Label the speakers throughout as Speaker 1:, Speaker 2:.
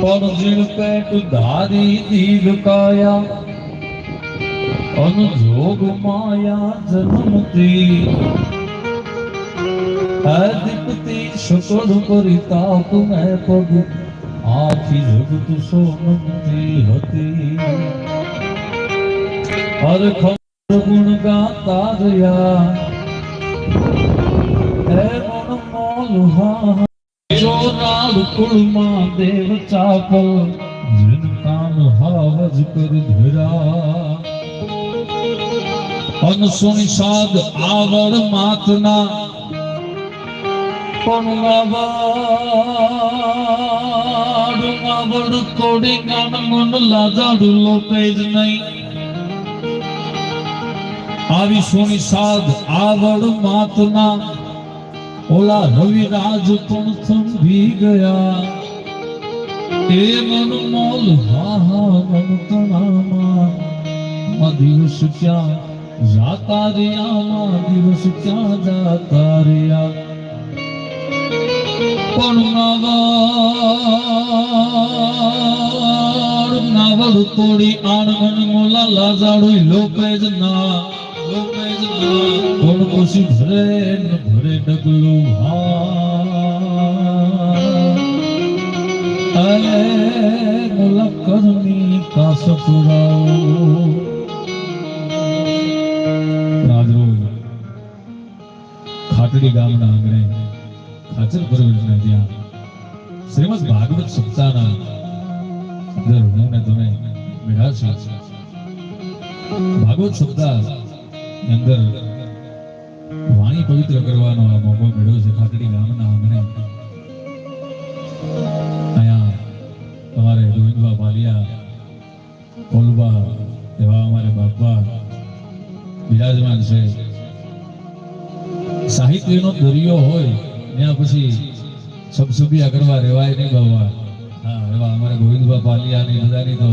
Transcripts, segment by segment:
Speaker 1: પર જીણ પેટ ધારી દીલ કાયા અનુજોગ માયા જન્મતી દીપતી શુકર તાપ મેં પગ આખી જગત સોનમતી હતી હર ખબર ગુણ ગાતા રહ્યા હે મન મોલ હા ચોરાલ કુળમાં દેવ ચાપલ જન કામ હાવજ કર ધરા. અનસુણી સાદ આવડ માતના પણ નવાડ, નવડ કોડી ગાન મન લાજાડું લોપે જ નહીં. આવી સોની સાદ આવડ માતના ઓલા રવિરાજ પણ થંભી ગયા. એ મન મોલ હા હા મન તણામાં. માં દિવસ ક્યાં જાતા રહ્યા? દિવસ ક્યાં જાતા રહ્યા? પણ નાવડ નાવડ તોડી આણગણ મોલા લાજાડો લોપે ના. કોણ કોશી ભરે ન ભરે ડગલું અરે મોલા કરમી કાસ પુરાવો ખાટડી ગામના આંગણે ખાચર પરવીરના ત્યાં. શ્રીમદ ભાગવત સપ્તાહના અંદર વાણી પવિત્ર કરવાનો આ મોકો મળ્યો છે. ખાતડી ગામના આંગણે. અહીંયા તમારે ગોવિંદભા પાલિયા કોલબા એવા અમારે બાપા, બિરાજમાન છે. સાહિત્યનો દરિયો હોય, ત્યાં પછી સબસબિયા કરવા રેવાય નહીં બાબા હા, એવા અમારે ગોવિંદભા પાલિયાની બધાની તો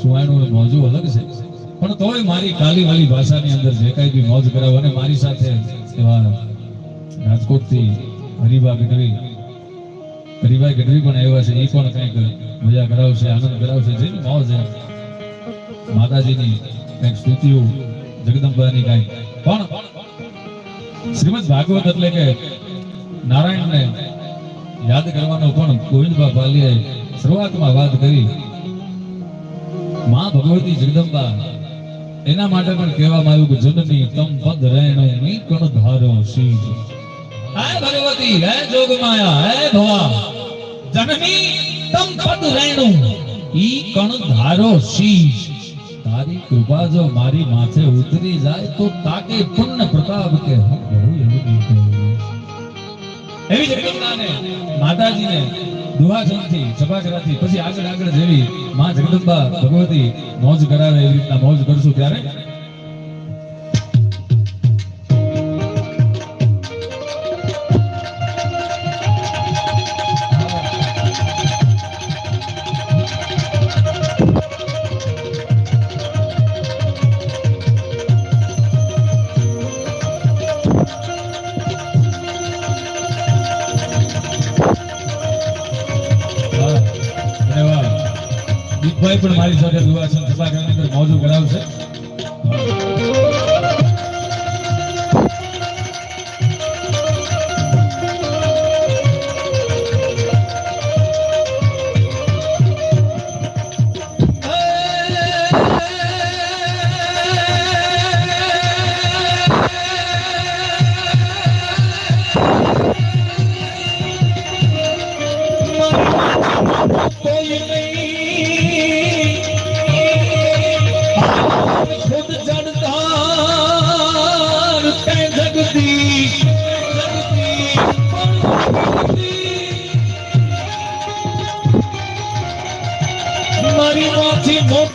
Speaker 1: સુવાયનું મોજું અલગ છે. પણ તોય મારી કાલીવાલી ભાષાની અંદર જે કાંઈ બી મોજ કરાવો અને મારી સાથે એવા રાજકોટથી હરિભા ગઢવી, હરિભાઈ ગઢવી પણ આવ્યા છે. એ પણ કંઈક મજા કરાવશે, આનંદ કરાવશે. જે મોજ માતાજીની કંઈક સ્તુતિઓ, જગદંબાની કાંઈ પણ શ્રીમદ ભાગવત એટલે કે નારાયણને યાદ કરવાનો પણ ગોવિંદબા પાલીએ શરૂઆતમાં વાત કરી. માં ભગવતી જગદંબા એના માટે પણ કહેવામાં આવ્યું કે જનની તમ પદ રહેણો મી કણ ધારો શીજ હે ભગવતી, હે જોગમાયા, હે ભવા, જનની તમ પદ રહેણો ઈ કણ ધારો શીજ તારી કૃપા જો મારી માથે ઉતરી જાય તો તાકે પુણ્ય પ્રતાપ કે હું બહુ એવું એવી જગદંબાને માતાજીને દુહાસનથી સભાગરાથી પછી આગળ આગળ જેવી માં જગદંબા ભગવતી મોજ કરાવે એવી રીતના મોજ કરશું ત્યારે. પણ મારી સાથે દુહાસન સભાગરની અંદર મોજો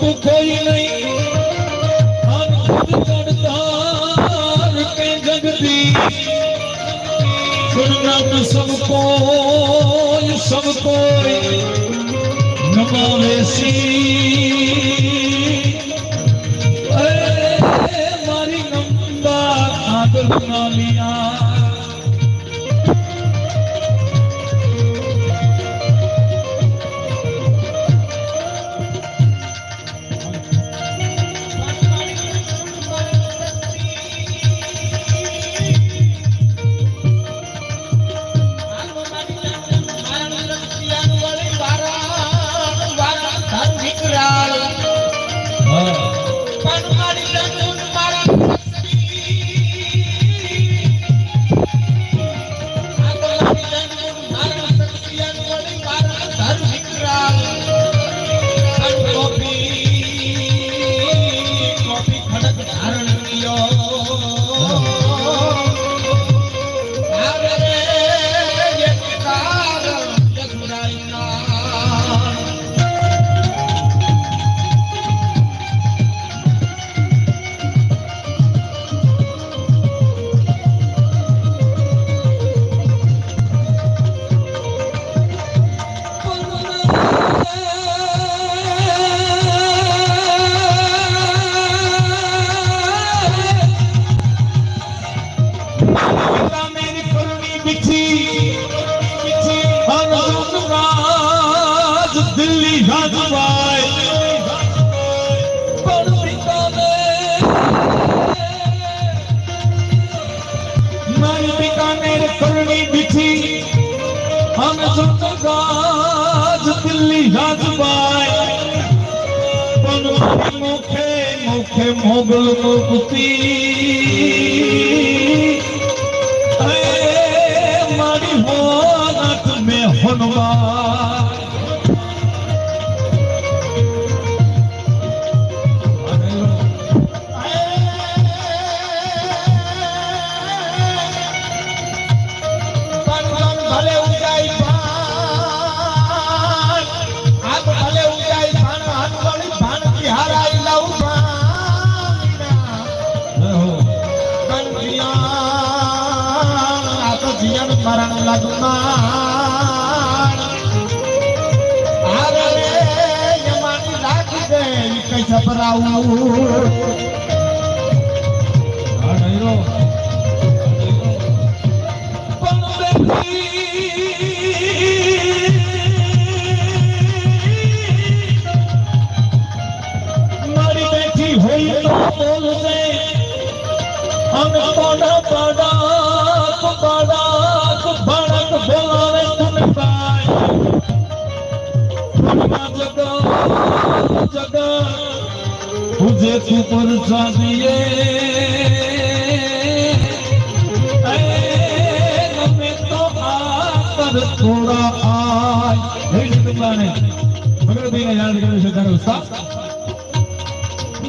Speaker 1: કોઈ નહીં આન ખુદ જડતાર તે જગતી ગુણનામ સબ મુખે મુખે મોગલ મુક્તિ. મારી હોનત મેં હનુમાન
Speaker 2: કરણ લગમાં આરે યમાની લાગ દે કઈ
Speaker 1: જબરાવું પણ બેટી तुझे तू पुरसा दिए तो आकर थोड़ा आय हे शिकलाने भगत भाई ने याद करे से तारो उस्ताद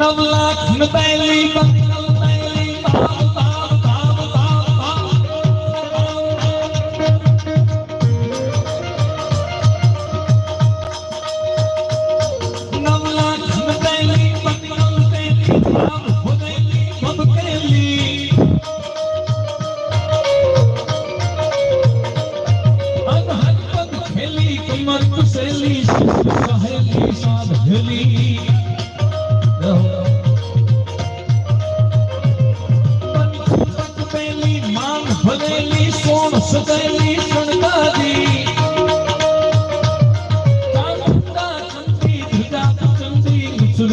Speaker 1: 9 लाख न पहली સતેલી શણગારી કાંતા ચંદી ધુગા ચંદી સુર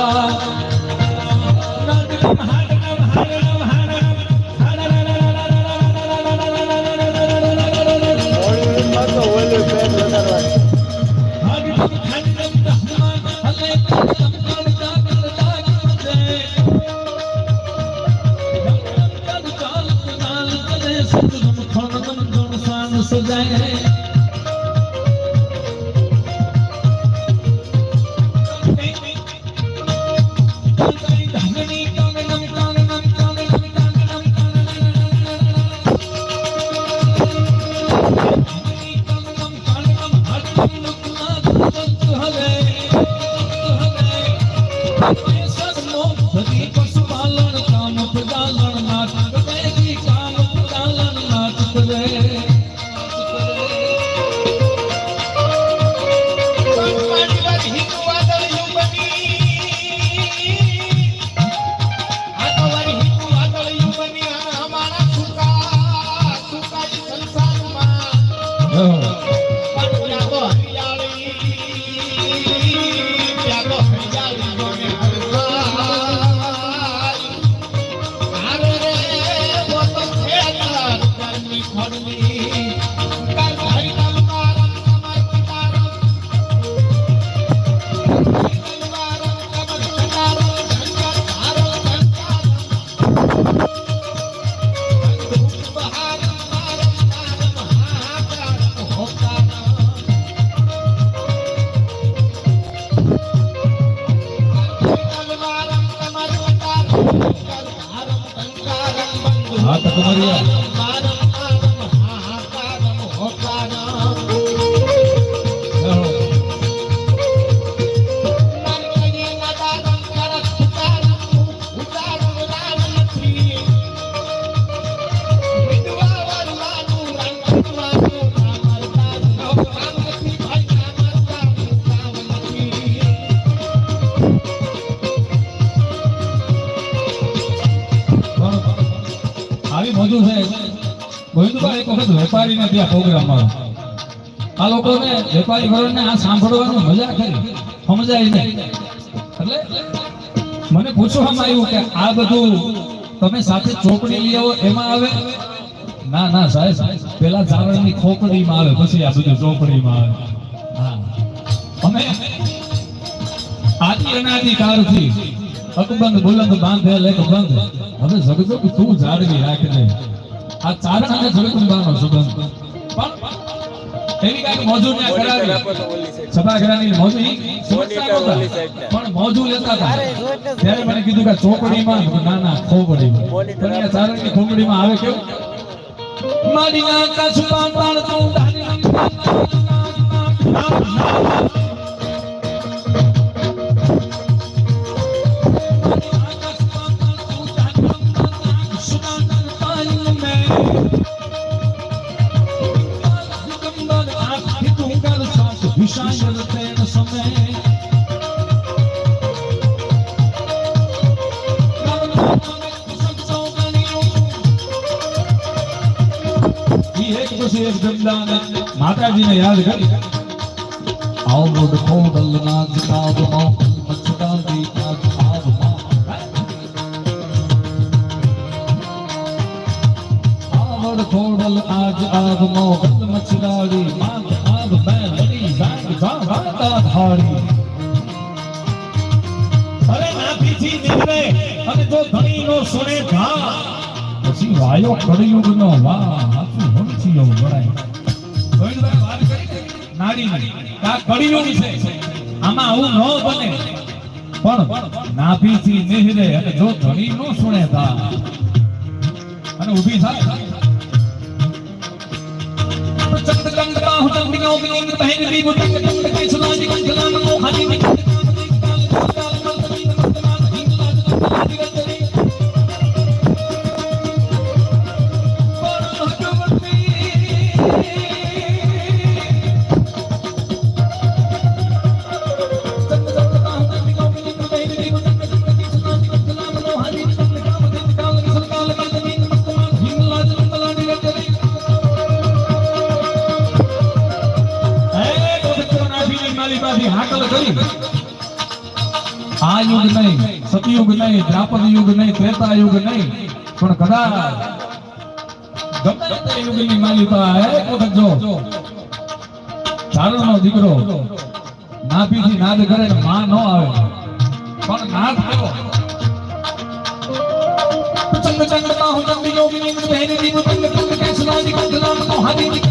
Speaker 1: 我第 વેપારીને ત્યાં પ્રોગ્રામ મારો આ લોકોને વેપારી વર્ગને આ સાંભળવાનું મજા કરી. સમજાય નહીં. એટલે મને પૂછવામાં આવ્યું કે આ બધું તમે સાથે ચોપડી લઈ આવો એમાં આવે? ના ના, સાહેબ. પેલા ઝાડની ખોપડીમાં આવે, પછી આ બધું ચોપડીમાં આવે. હા. અમે આદિ અનાદિ કાળથી અકબંધ બુલંદ બાંધેલ એક બંધ. હવે જગજો તું જાળવી રાખને. આ ચારણ અને જગદંબાનો સંબંધ પણ એની કાંઈક મોજું ત્યાં કરાવી. સભાગૃહની મોજુ પણ મોજું લેતા હતા. ત્યારે મને કીધું કે ચોપડીમાં ના ના ખોપડીમાં પણ આ ચારણની ખોપડીમાં આવે કેવું? મારી આકાશ પાતાળ તું ડાલી માતાજીને યાદ કરી. આવડ ખોડલ નાચ કાવ મો મચકાંદી નાચ આવ મો આવડ ખોડલ આજ આવ મો મચડાડી માગ આવ બેલડી જાગ જા વાતા ધાડી
Speaker 2: અરે નાભીથી નીકળે અને જો ધણીનો સુણે ઘા
Speaker 1: પછી વાયો કળિયુગ નો વાહ, હાથું હમથીયો વળાય. છે આમાં આવું ન બને પણ નાભીથી નિહરે અને નો સુણે અને ઊભી થાય ચંદ કંદ બાહુ ચંદિયો બિંગ બહેન આ યુગ નહીં, સતયુગ નહીં, દ્રાપદ યુગ નહીં, ત્રેતા યુગ નહીં, પણ કદાચ ગમે તે યુગની માલિકા હે વખત જો ચારણનો દીકરો નાભીથી નાદ કરે ને માં ન આવે, પણ નાદ કેવો ચંગ ચંગ બાહુ ચંગ યોગિની બહેની દી મુતંગ ચંગ કે સુનાજી કંદલામ તો હાદી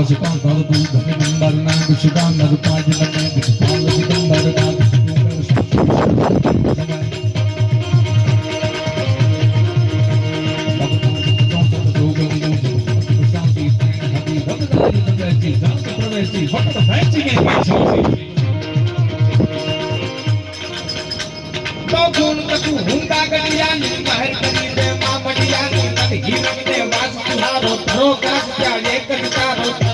Speaker 1: ધની મંદાર નાગ સુદાન નગ પાજ લને વિપાલ દિગંબર નાગ
Speaker 3: તો ગુણ કતું હુંડા ગડિયાની મહેર કરી દે મામડિયાની તને હીરક દે વાસ તુહારો ધરો કાક ત્યાં એક જ તારો સરવર ફૂલના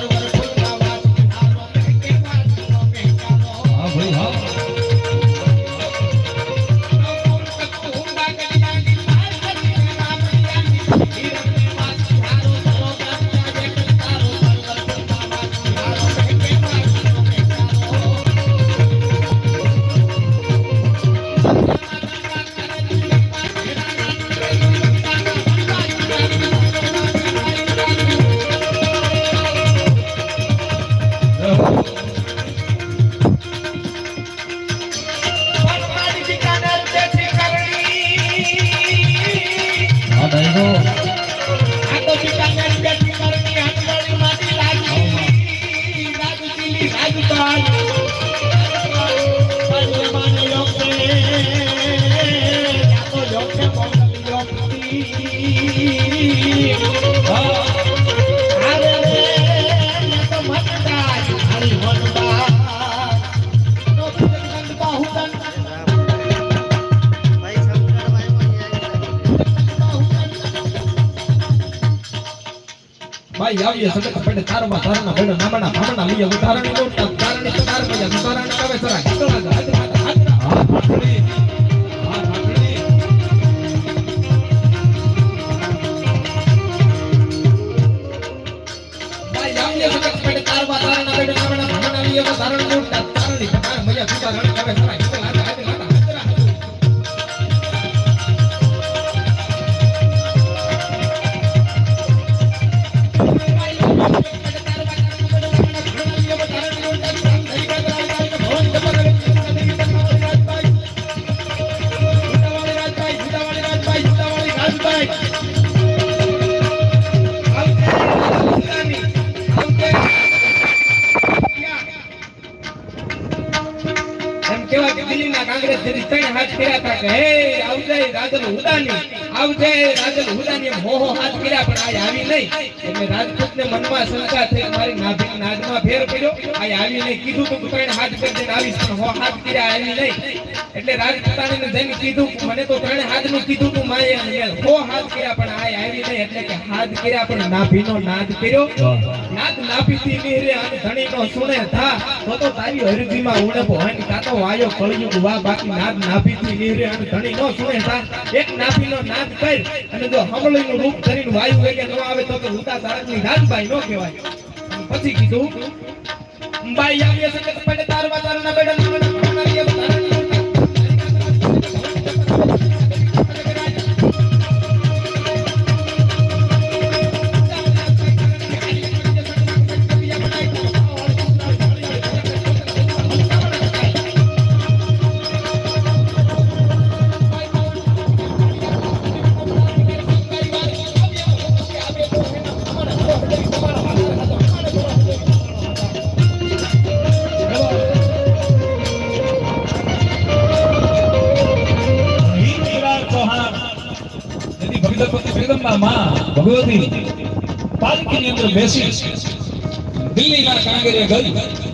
Speaker 1: ભાઈ
Speaker 2: આવીએ સતત પડે તારમાં તારના પડે નામના ભામના લીએ ઉતારણી નો તારણી તાર પૈયા ઉતારણી કવે સરા નાદમાં ફેર કર્યો આ આવી નહીં કીધું તો ત્રણ હાથ કરી દઈને આવીશ, પણ હો હાથ કર્યા આવી નહીં એટલે રાજપુતાણીને જઈને કીધું મને તો ત્રણ હાથનું કીધું તું માય હો હાથ કર્યા, પણ આ આવી નહીં એટલે કે હાથ કર્યા, પણ નાભીનો નાદ કર્યો. નાદ નાભીથી નીરે અને ધણીનો સુણે થા. તો તો તારી હરજીમાં ઉણપ હોય ને કાં તો વાયો કળિયુગ વા બાકી નાદ નાભીથી નીરે અને ધણીનો સુણે થા. એક નાભીનો નાદ કર અને જો હમળીનું રૂપ ધરીને વાયુ વેગે ન આવે તો તો ઉતા તારકની રાજબાઈ નો કહેવાય. પછી કીધું બાઈ આવીએ કે પડે તારવા તારના બેડા નામના નામના
Speaker 1: બેસી દિલ્હીના કાંગરે ગઈ